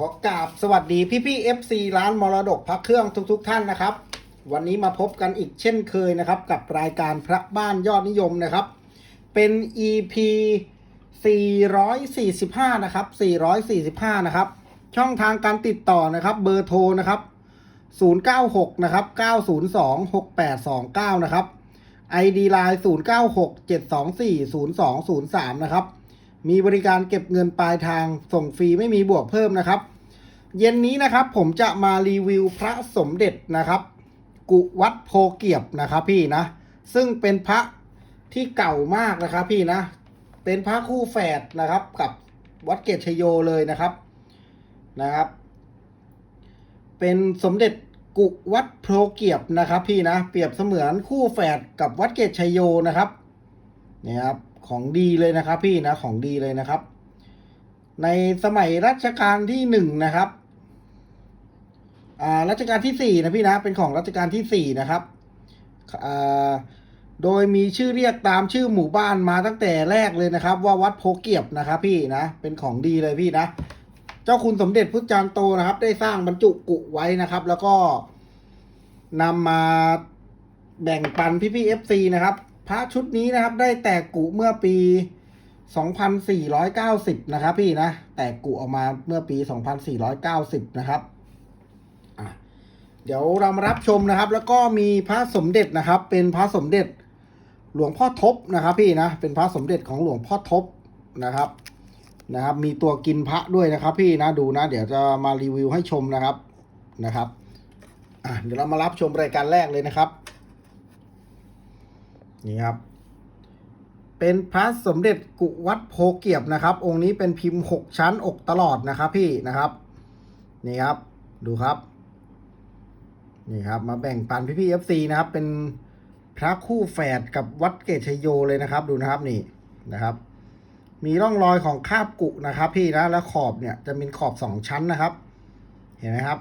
ขอกราบสวัสดีพี่พี่เอฟซีร้านมรดกพระเครื่องทุกๆทท่านนะครับ วันนี้มาพบกันอีกเช่นเคยนะครับ กับรายการพระบ้านยอดนิยมนะครับ เป็น EP 445 นะครับ 445 นะครับ ช่องทางการติดต่อนะครับ เบอร์โทรนะครับ 096 นะครับ 902 6829 นะครับ ID Line 096 724 0203 นะครับ มีบริการเก็บเงินปลายทางส่งฟรีไม่มีบวกเพิ่มนะครับ เย็นนี้นะครับผมจะมารีวิวพระสมเด็จนะครับ กุวัดโพเกียบนะครับพี่นะ ซึ่งเป็นพระที่เก่ามากนะครับพี่นะ เป็นพระคู่แฝดนะครับ กับวัดเกตชโยเลยนะครับนะครับ เป็นสมเด็จกุวัดโพเกียบนะครับ พี่นะ เปรียบเสมือนคู่แฝดกับวัดเกตชโยนะครับนี่ครับ ของดีเลยนะครับพี่นะของดีเลยนะครับ ในสมัยรัชกาลที่หนึ่งนะครับอ่ารัชกาลที่สี่นะพี่นะเป็นของรัชกาลที่สี่นะครับอ่าโดยมีชื่อเรียกตามชื่อหมู่บ้านมาตั้งแต่แรกเลยนะครับ ว่าวัดโพเกียบนะครับพี่นะเป็นของดีเลยพี่นะ เจ้าคุณสมเด็จพุทธจารย์โตนะครับ ได้สร้างบรรจุกุไว้นะครับ แล้วก็นำมาแบ่งปันพี่พี่เอฟซีนะครับ พระชุดนี้นะครับได้แตกกุเมื่อปี 2490 นะครับพี่นะ แตกกุออกมาเมื่อปี 2490 นะครับเดี๋ยวเรามารับชมนะครับ แล้วก็มีพระสมเด็จนะครับ เป็นพระสมเด็จหลวงพ่อทบนะครับ พี่นะ เป็นพระสมเด็จของหลวงพ่อทบนะครับนะครับ มีตัวกินพระด้วยนะครับ พี่นะดูนะ เดี๋ยวจะมารีวิวให้ชมนะครับนะครับ อะเดี๋ยวเรามารับชมรายการแรกเลยนะครับ นี่ครับ เป็นพระสมเด็จกุวัดโพเกียบนะครับ องค์นี้เป็นพิมพ์หกชั้นอกตลอดนะครับ พี่นะครับนี่ครับ ดูครับนี่ครับ มาแบ่งปันพี่พี่เอฟซีนะครับ เป็นพระคู่แฝดกับวัดเกตชยโยเลยนะครับ ดูนะครับนี่นะครับ มีร่องรอยของคาบกุนะครับ พี่นะแล้วขอบเนี่ยจะมีขอบสองชั้นนะครับ เห็นไหมครับ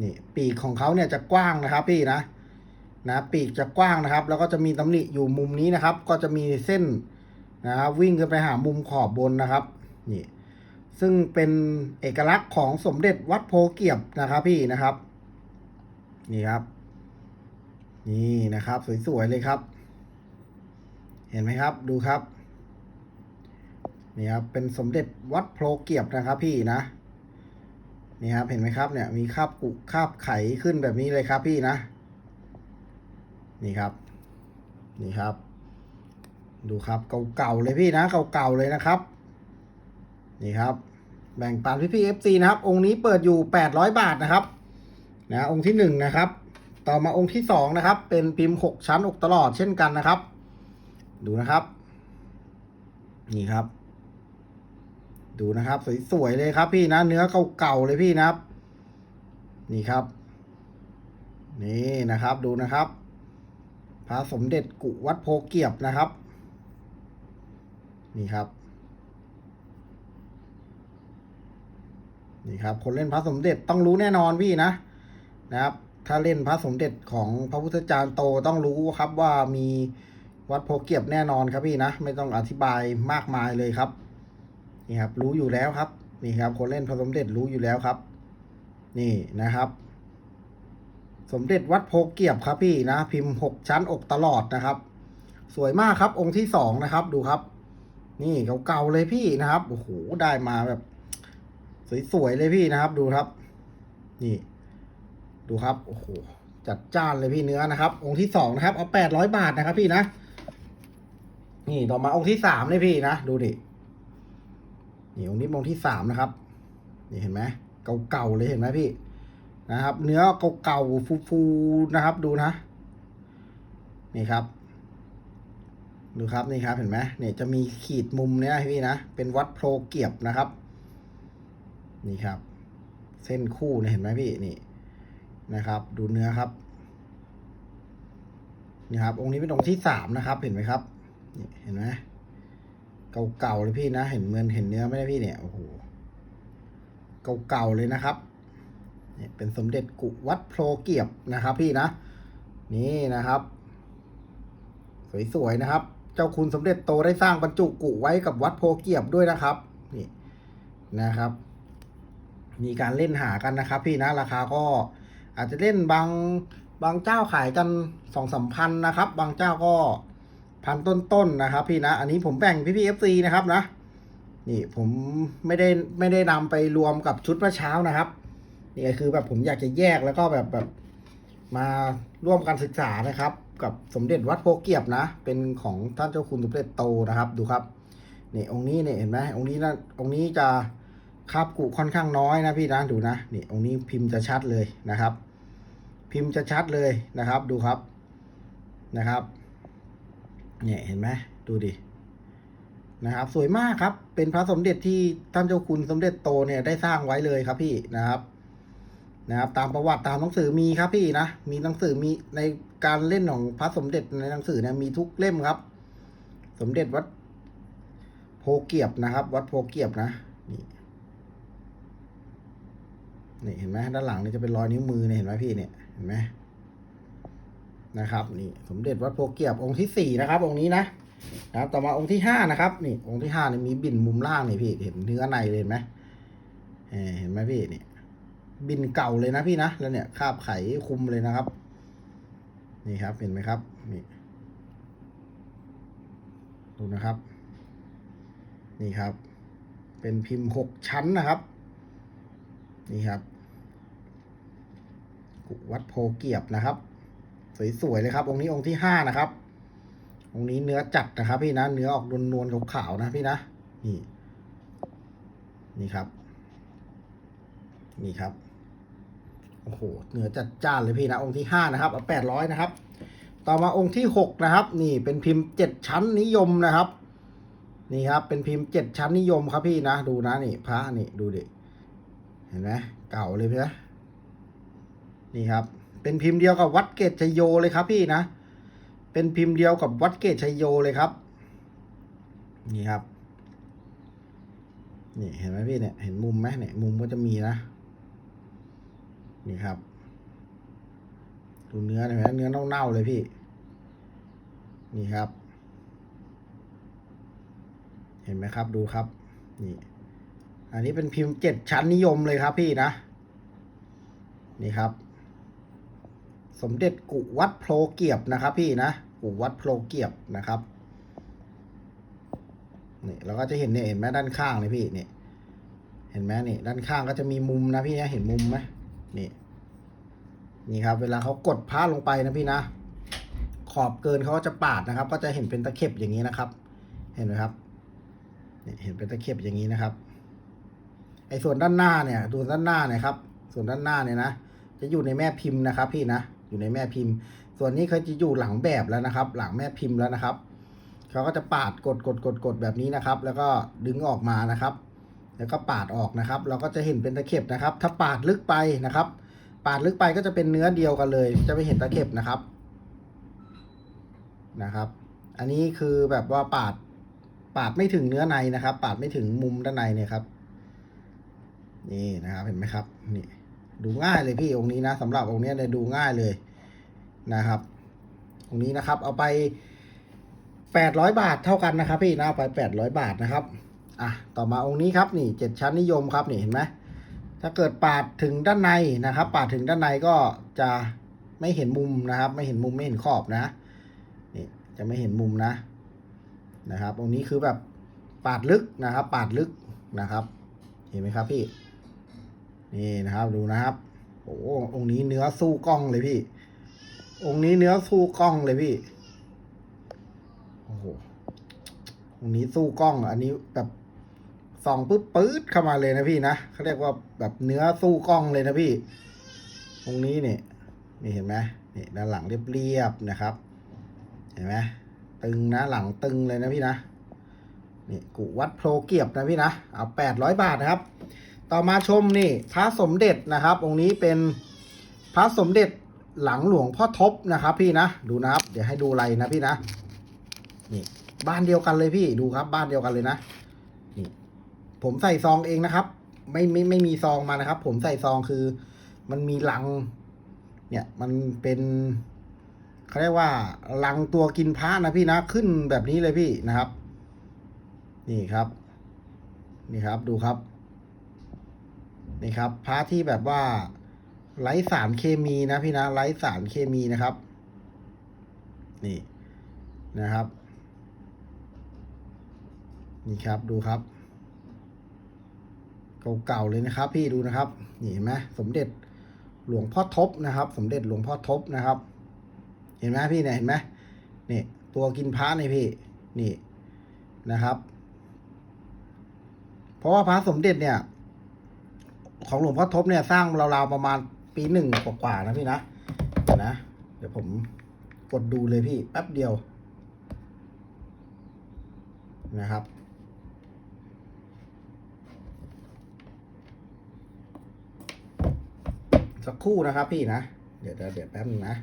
นี่ ปีกของเขาเนี่ยจะกว้างนะครับ พี่นะ นะปีกจะกว้างนะครับ แล้วก็จะมีตำหนิอยู่มุมนี้นะครับ ก็จะมีเส้นนะครับวิ่งขึ้นไปหามุมขอบบนนะครับนี่ซึ่งเป็นเอกลักษณ์ของสมเด็จวัดโพเกียบนะครับพี่นะครับนี่ครับ นี่นะครับ สวยๆเลยครับ เห็นไหมครับดูครับนี่ครับเป็นสมเด็จวัดโพเกียบนะครับ พี่นะนี่ครับเห็นไหมครับเนี่ยมีคาบกุคาบไขขึ้นแบบนี้เลยครับพี่นะ นี่ครับ นี่ครับ ดูครับเก่าๆเลยพี่นะเก่าๆเลยนะครับ นี่ครับ แบ่งปันพี่พี่เอฟซีนะครับ องค์นี้เปิดอยู่แปดร้อยบาทนะครับนะองค์ที่หนึ่งนะครับ ต่อมาองค์ที่สองนะครับ เป็นพิมพ์หกชั้นอกตลอดเช่นกันนะครับ ดูนะครับ นี่ครับ ดูนะครับ สวยๆเลยครับพี่นะ เนื้อเก่าๆเลยพี่นะครับ นี่ครับ นี่นะครับดูนะครับ พระสมเด็จกุวัดโพเกียบนะครับ นี่ครับ นี่ครับ คนเล่นพระสมเด็จต้องรู้แน่นอนพี่นะนะครับ ถ้าเล่นพระสมเด็จของพระพุทธจารย์โตต้องรู้ครับว่ามีวัดโพเกียบแน่นอนครับพี่นะ ไม่ต้องอธิบายมากมายเลยครับ นี่ครับ รู้อยู่แล้วครับ นี่ครับ คนเล่นพระสมเด็จรู้อยู่แล้วครับ นี่นะครับ สมเด็จวัดโพเกียบครับพี่นะ พิมพ์หกชั้นอกตลอดนะครับ สวยมากครับองค์ที่สองนะครับดูครับ นี่เก่าๆเลยพี่นะครับโอ้โหได้มาแบบ สวยๆเลยพี่นะครับ ดูครับ นี่ ดูครับโอ้โหจัดจ้านเลยพี่เนื้อนะครับ องค์ที่สองนะครับเอาแปดร้อยบาทนะครับ พี่นะ นี่ต่อมาองค์ที่สามเลยพี่นะดูดินี่องค์นี้องค์ที่สามนะครับ นี่เห็นไหมเก่าๆเลยเห็นไหมพี่ นะครับ เนื้อเก่าๆฟูๆนะครับ ดูนะ นี่ครับ ดูครับนี่ครับเห็นไหมเนี่ยจะมีขีดมุมเนี่ยพี่นะ เป็นวัดโพเกียบนะครับ นี่ครับ เส้นคู่เนี่ยเห็นไหมพี่นี่นะครับ ดูเนื้อครับนี่ครับ องค์นี้เป็นองค์ที่สามนะครับ เห็นไหมครับนี่เห็นไหมเก่าๆเลยพี่นะ เห็นเมือนเห็นเนื้อไหมได้พี่เนี่ยโอ้โหเก่าๆเลยนะครับ เป็นสมเด็จกุวัดโพเกียบนะครับพี่นะ นี่นะครับ สวยๆนะครับ เจ้าคุณสมเด็จโตได้สร้างบรรจุกุไว้กับวัดโพเกียบด้วยนะครับนี่นะครับ มีการเล่นหากันนะครับ พี่นะราคาก็อาจจะเล่นบางบางเจ้าขายกันสองสามพันนะครับ บางเจ้าก็พันต้นๆนะครับ พี่นะ อันนี้ผมแบ่งพี่พีเอฟซีนะครับนะ นี่ผมไม่ได้ไม่ได้นำไปรวมกับชุดเมื่อเช้านะครับ นี่คือแบบผมอยากจะแยกแล้วก็แบบแบบมาร่วมกันศึกษานะครับ กับสมเด็จวัดโพเกียบนะ เป็นของท่านเจ้าคุณสมเด็จโตนะครับ ดูครับนี่องค์นี้เนี่ยเห็นไหมองค์นี้นะองค์นี้จะคาบกุค่อนข้างน้อยนะพี่นะดูนะนี่องค์นี้พิมพ์จะชัดเลยนะครับ พิมพ์จะชัดเลยนะครับ ดูครับนะครับเนี่ยเห็นไหมดูดินะครับ สวยมากครับ เป็นพระสมเด็จที่ท่านเจ้าคุณสมเด็จโตเนี่ยได้สร้างไว้เลยครับพี่นะครับ นะครับ ตามประวัติตามหนังสือมีครับพี่นะ มีหนังสือมีในการเล่นของพระสมเด็จในหนังสือเนี่ยมีทุกเล่มครับ สมเด็จวัดโพเกียบนะครับ วัดโพเกียบนะนี่นี่เห็นไหมด้านหลังนี่จะเป็นรอยนิ้วมือเนี่ยเห็นไหมพี่เนี่ยเห็นไหมนะครับนี่สมเด็จวัดโพเกียบองค์ที่สี่นะครับ องค์นี้นะนะครับ ต่อมาองค์ที่ห้านะครับ นี่องค์ที่ห้านี่มีบินมุมล่างนี่พี่เห็นเนื้อในเลยเห็นไหมเห็นไหมพี่เนี่ย บินเก่าเลยนะพี่นะ แล้วเนี่ยคาบไขคุมเลยนะครับ นี่ครับเห็นไหมครับ นี่ ดูนะครับ นี่ครับ เป็นพิมพ์หกชั้นนะครับ นี่ครับ กุวัดโพเกียบนะครับ สวยๆเลยครับ องค์นี้องค์ที่ห้านะครับ องค์นี้เนื้อจัดนะครับ พี่นะ เนื้อออกนวลๆขาวๆนะพี่นะ นี่ นี่ครับนี่ครับ โอ้โหเหนือจัดจ้านเลยพี่นะองค์ที่ห้านะครับเอาแปดร้อยนะครับ ต่อมาองค์ที่หกนะครับ นี่เป็นพิมพ์เจ็ดชั้นนิยมนะครับ นี่ครับ เป็นพิมพ์เจ็ดชั้นนิยมครับพี่นะ ดูนะนี่พระนี่ดูดิเห็นไหมเก่าเลยพี่นะนี่ครับ เป็นพิมพ์เดียวกับวัดเกตชัยโยเลยครับพี่นะ เป็นพิมพ์เดียวกับวัดเกตชัยโยเลยครับ นี่ครับ นี่เห็นไหมพี่เนี่ย เห็นมุมไหมเนี่ย มุมก็จะมีนะ นี่ครับ ดูเนื้อเห็นไหมเนื้อเน่าๆเลยพี่ นี่ครับ เห็นไหมครับดูครับ นี่ อันนี้เป็นพิมพ์เจ็ดชั้นนิยมเลยครับพี่นะ นี่ครับ สมเด็จกุวัดโพลเกียบนะครับ พี่นะ กุวัดโพลเกียบนะครับนี่เราก็จะเห็นเนี่ยเห็นไหมด้านข้างเลยพี่นี่เห็นไหมนี่ด้านข้างก็จะมีมุมนะพี่นะเห็นมุมไหม นี่ นี่ครับ เวลาเขากดผ้าลงไปนะพี่นะ ขอบเกินเขาก็จะปาดนะครับ ก็จะเห็นเป็นตะเข็บอย่างนี้นะครับ เห็นไหมครับนี่เห็นเป็นตะเข็บอย่างนี้นะครับ ไอ้ส่วนด้านหน้าเนี่ย ดูด้านหน้าเนี่ยครับ ส่วนด้านหน้าเนี่ยนะ จะอยู่ในแม่พิมพ์นะครับ พี่นะ อยู่ในแม่พิมพ์ ส่วนนี้เขาจะอยู่หลังแบบแล้วนะครับ หลังแม่พิมพ์แล้วนะครับ เขาก็จะปาดกดกดกดกดแบบนี้นะครับ แล้วก็ดึงออกมานะครับ แล้วก็ปาดออกนะครับ เราก็จะเห็นเป็นตะเข็บนะครับ ถ้าปาดลึกไปนะครับ ปาดลึกไปก็จะเป็นเนื้อเดียวกันเลย จะไม่เห็นตะเข็บนะครับนะครับ อันนี้คือแบบว่าปาดปาดไม่ถึงเนื้อในนะครับ ปาดไม่ถึงมุมด้านในเนี่ยครับ นี่นะครับเห็นไหมครับ นี่ ดูง่ายเลยพี่องค์นี้นะสำหรับองค์นี้เลยดูง่ายเลยนะครับองค์นี้นะครับ เอาไปแปดร้อยบาทเท่ากันนะครับ พี่นะเอาไปแปดร้อยบาทนะครับ อะต่อมาองค์นี้ครับนี่เจ็ดชั้นนิยมครับนี่เห็นไหมถ้าเกิดปาดถึงด้านในนะครับ ปาดถึงด้านในก็จะไม่เห็นมุมนะครับ ไม่เห็นมุมไม่เห็นขอบนะนี่จะไม่เห็นมุมนะนะครับองค์นี้คือแบบปาดลึกนะครับ ปาดลึกนะครับ เห็นไหมครับพี่นี่นะครับดูนะครับโอ้องค์นี้เนื้อสู้กล้องเลยพี่ องค์นี้เนื้อสู้กล้องเลยพี่โอ้โหองค์นี้สู้กล้องอันนี้แบบ ส่องปึ๊บปื๊ดเข้ามาเลยนะพี่นะเขาเรียกว่าแบบเนื้อสู้กล้องเลยนะพี่องนี้เนี่ยนี่เห็นไหมนี่ด้านหลังเรียบๆนะครับ เห็นไหมตึงนะหลังตึงเลยนะพี่นะนี่กุวัดโพลเกียบนะพี่นะเอาแปดร้อยบาทนะครับ ต่อมาชมนี่พระสมเด็จนะครับองค์นี้เป็นพระสมเด็จหลังหลวงพ่อทบนะครับ พี่นะดูนะครับ เดี๋ยวให้ดูอะไรนะพี่นะนี่บ้านเดียวกันเลยพี่ดูครับ บ้านเดียวกันเลยนะนี่ ผมใส่ซองเองนะครับ ไม่ไม่ไม่มีซองมานะครับ ผมใส่ซองคือ มันมีลัง เนี่ยมันเป็นเขาเรียกว่าลังตัวกินพระนะพี่นะขึ้นแบบนี้เลยพี่นะครับ นี่ครับ นี่ครับดูครับ นี่ครับพระที่แบบว่าไร้สารเคมีนะพี่นะไร้สารเคมีนะครับ นี่นะครับ นี่ครับดูครับ เก่าๆเลยนะครับ พี่ดูนะครับนี่เห็นไหมสมเด็จหลวงพ่อทบนะครับ สมเด็จหลวงพ่อทบนะครับ เห็นไหมพี่เนี่ยเห็นไหมนี่ตัวกินพระนี่พี่นี่นะครับ เพราะว่าพระสมเด็จเนี่ย ของหลวงพ่อทบเนี่ยสร้างราวๆประมาณปีหนึ่งกว่าๆนะพี่นะนะ เดี๋ยวผมกดดูเลยพี่แป๊บเดียวนะครับ สักครู่นะครับพี่นะ เดี๋ยวเดี๋ยวแป๊บนึงนะ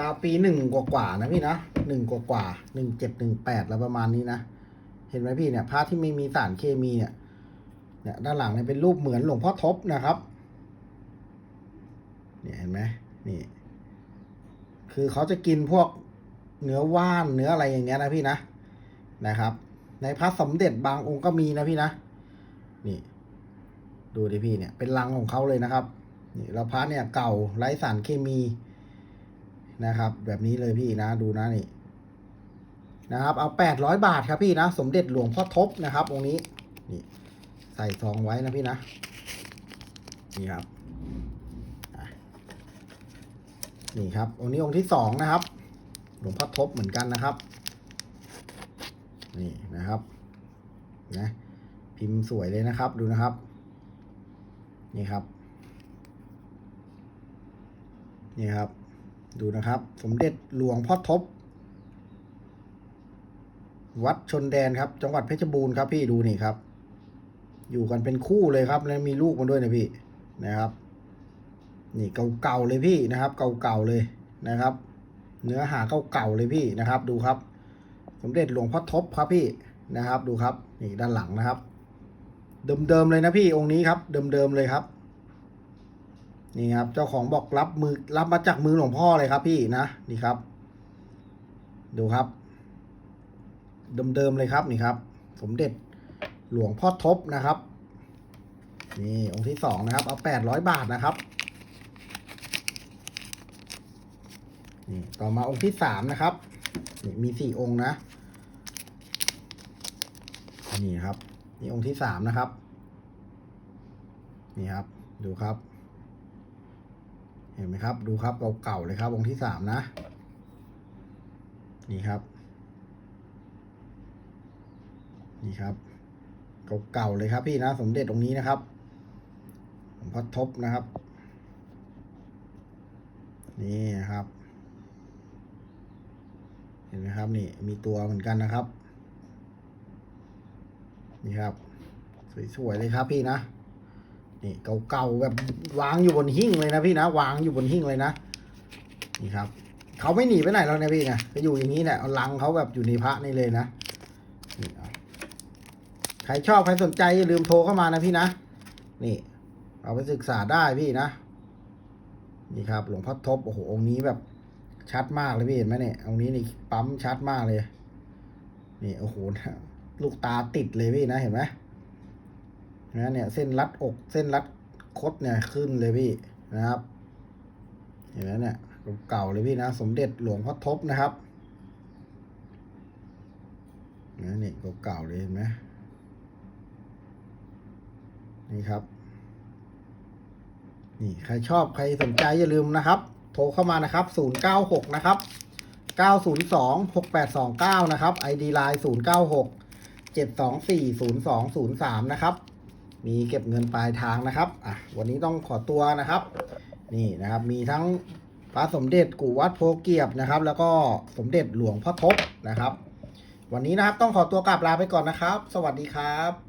ราวๆปีหนึ่งกว่าๆนะพี่นะหนึ่งกว่าๆหนึ่งเจ็ดหนึ่งแปดแล้วประมาณนี้นะ เห็นไหมพี่เนี่ยพระที่ไม่มีสารเคมีเนี่ย เนี่ยด้านหลังเนี่ยเป็นรูปเหมือนหลวงพ่อทบนะครับเนี่ยเห็นไหมนี่ คือเขาจะกินพวกเนื้อว่านเนื้ออะไรอย่างเงี้ยนะพี่นะนะครับ ในพระสมเด็จบางองค์ก็มีนะพี่นะนี่ ดูดิพี่เนี่ย เป็นลังของเขาเลยนะครับนี่แล้วพระเนี่ยเก่าไร้สารเคมีนะครับ แบบนี้เลยพี่นะดูนะนี่นะครับ เอาแปดร้อยบาทครับพี่นะ สมเด็จหลวงพ่อทบนะครับองค์นี้นี่ ใส่ซองไว้นะพี่นะ นี่ครับ นี่ครับ องค์นี้องค์ที่สองนะครับ หลวงพ่อทบเหมือนกันนะครับ นี่นะครับ นะ พิมพ์สวยเลยนะครับ ดูนะครับ นี่ครับ นี่ครับ ดูนะครับ สมเด็จหลวงพ่อทบวัดชนแดนครับ จังหวัดเพชรบูรณ์ครับพี่ดูนี่ครับ อยู่กันเป็นคู่เลยครับ แล้วมีลูกมาด้วยนะพี่นะครับ นี่เก่าๆเลยพี่นะครับ เก่าๆเลยนะครับ เนื้อหาเก่าๆเลยพี่นะครับ ดูครับ สมเด็จหลวงพ่อทบครับพี่นะครับ ดูครับ นี่ด้านหลังนะครับ เดิมๆเลยนะพี่องค์นี้ครับ เดิมๆเลยครับนี่ครับ เจ้าของบอกรับมือรับมาจากมือหลวงพ่อเลยครับพี่นะนี่ครับ ดูครับ เดิมๆเลยครับนี่ครับ สมเด็จ หลวงพ่อทบนะครับ นี่องค์ที่สองนะครับ เอาแปดร้อยบาทนะครับ นี่ต่อมาองค์ที่สามนะครับนี่มีสี่องค์นะ นี่ครับ นี่องค์ที่สามนะครับ นี่ครับ ดูครับ เห็นไหมครับ ดูครับเก่าๆเลยครับ องค์ที่สามนะ นี่ครับ นี่ครับ เก่าๆเลยครับพี่นะ สมเด็จองค์นี้นะครับหลวงพ่อทบนะครับ นี่นครับ เห็นไหมครับนี่มีตัวเหมือนกันนะครับ นี่ครับ สวยๆเลยครับพี่นะนี่เก่าๆแบบวางอยู่บนหิ้งเลยนะพี่นะวางอยู่บนหิ้งเลยนะนี่ครับเขาไม่หนีไปไหนแล้วนี่ยพี่นะก็อยู่อย่างนี้แหละเอาลังเขาแบบอยู่ในพระนี่เลยนะ ใครชอบ ใครสนใจอย่าลืมโทรเข้ามานะพี่นะ นี่ เอาไปศึกษาได้พี่นะ นี่ครับ หลวงพ่อทบโอ้โหองค์นี้แบบชัดมากเลยพี่เห็นไหมเนี่ยองค์นี้นี่ปั๊มชัดมากเลย นี่โอ้โหลูกตาติดเลยพี่นะเห็นไหมนะเนี่ยเส้นรัดอกเส้นรัดคดเนี่ยขึ้นเลยพี่นะครับ เห็นไหมเนี่ยเก่าเลยพี่นะ สมเด็จหลวงพ่อทบนะครับนะนี่เก่าๆเลยเห็นไหม นี่ครับ นี่ใครชอบใครสนใจอย่าลืมนะครับ โทรเข้ามานะครับ 096 นะครับ 902 6829 นะครับ ID Line 096 724 0203 นะครับ มีเก็บเงินปลายทางนะครับ อะ วันนี้ต้องขอตัวนะครับ นี่นะครับ มีทั้งพระสมเด็จกูวัดโพเกียบนะครับ แล้วก็สมเด็จหลวงพ่อทบนะครับ วันนี้นะครับต้องขอตัวกลับลาไปก่อนนะครับ สวัสดีครับ